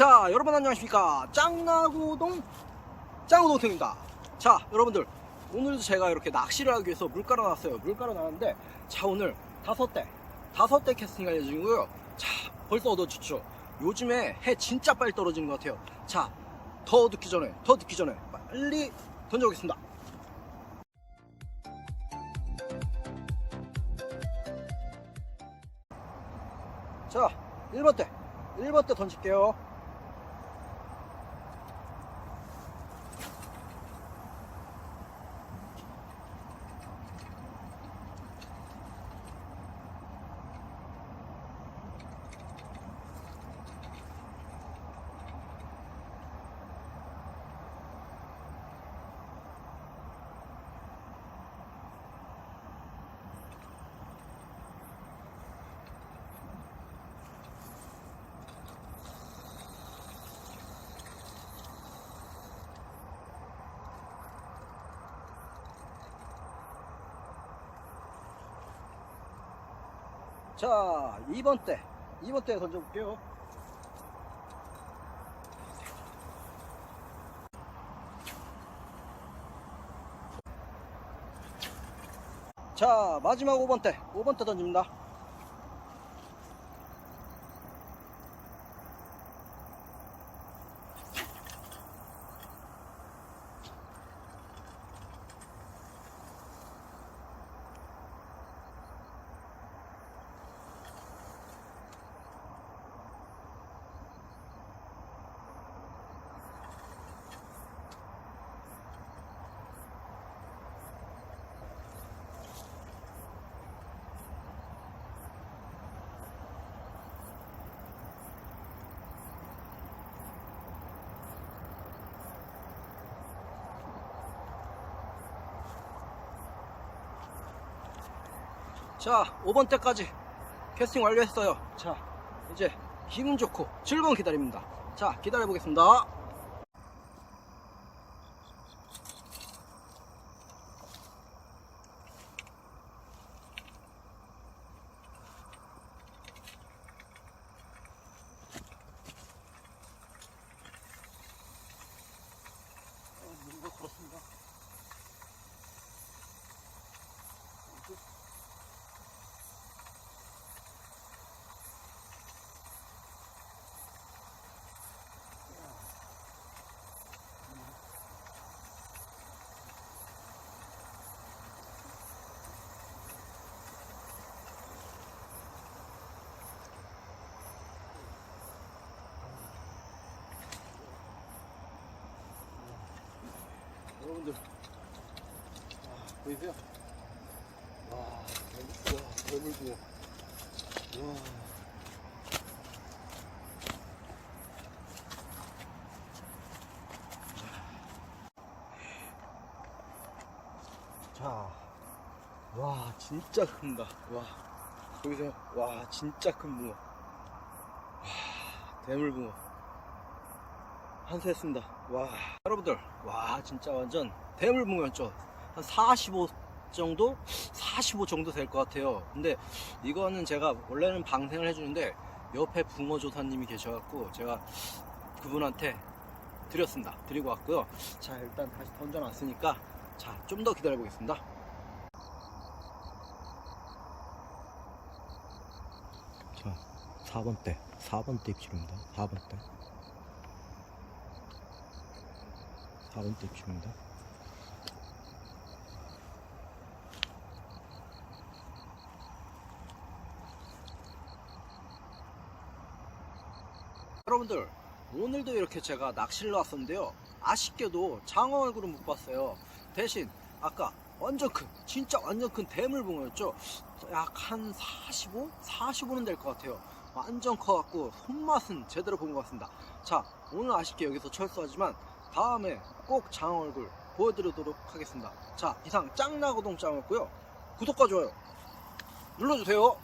자, 여러분 안녕하십니까? 짱나고동 짱우동탱입니다. 자, 여러분들 오늘도 제가 이렇게 낚시를 하기 위해서 물 깔아 놨어요. 물 깔아 놨는데 자 오늘 다섯 대 다섯 대 캐스팅 할 예정이고요. 자, 벌써 어두워졌죠. 요즘에 해 진짜 빨리 떨어지는 것 같아요. 자, 더 어둡기 전에 더 늦기 전에 빨리 던져보겠습니다. 자, 1번 때 1번 때 던질게요. 자, 2번 때 2번 때 던져볼게요. 자, 마지막 5번 때 5번 때 던집니다. 자, 5번 때까지 캐스팅 완료했어요. 자, 이제 기분 좋고 즐거운 기다립니다. 자, 기다려 보겠습니다. 누가 걸었습니다. 여러분들 아, 보이세요? 와, 너무, 와. 와. 자, 와, 진짜 큽니다. 와, 보이세요? 와, 진짜 큰 붕어. 와, 대물붕어. 한수했습니다. 와, 여러분들, 와, 진짜 완전 대물붕어였죠. 한45 정도? 45 정도 될 것 같아요. 근데 이거는 제가 원래는 방생을 해주는데 옆에 붕어 조사님이 계셔갖고 제가 그분한테 드렸습니다. 드리고 왔고요. 자, 일단 다시 던져놨으니까 자, 좀 더 기다려 보겠습니다. 자, 4번 때, 4번 때 입질입니다. 4번 때. 4번 때 입질입니다. 여러분들 오늘도 이렇게 제가 낚시를 왔었는데요. 아쉽게도 장어 얼굴은 못 봤어요. 대신 아까 완전 큰 진짜 완전 큰 대물붕어였죠? 약 한 45? 45는 될 것 같아요. 완전 커갖고 손맛은 제대로 본 것 같습니다. 자 오늘 아쉽게 여기서 철수하지만 다음에 꼭 장어 얼굴 보여드리도록 하겠습니다. 자 이상 짱나고동 짱이었고요. 구독과 좋아요 눌러주세요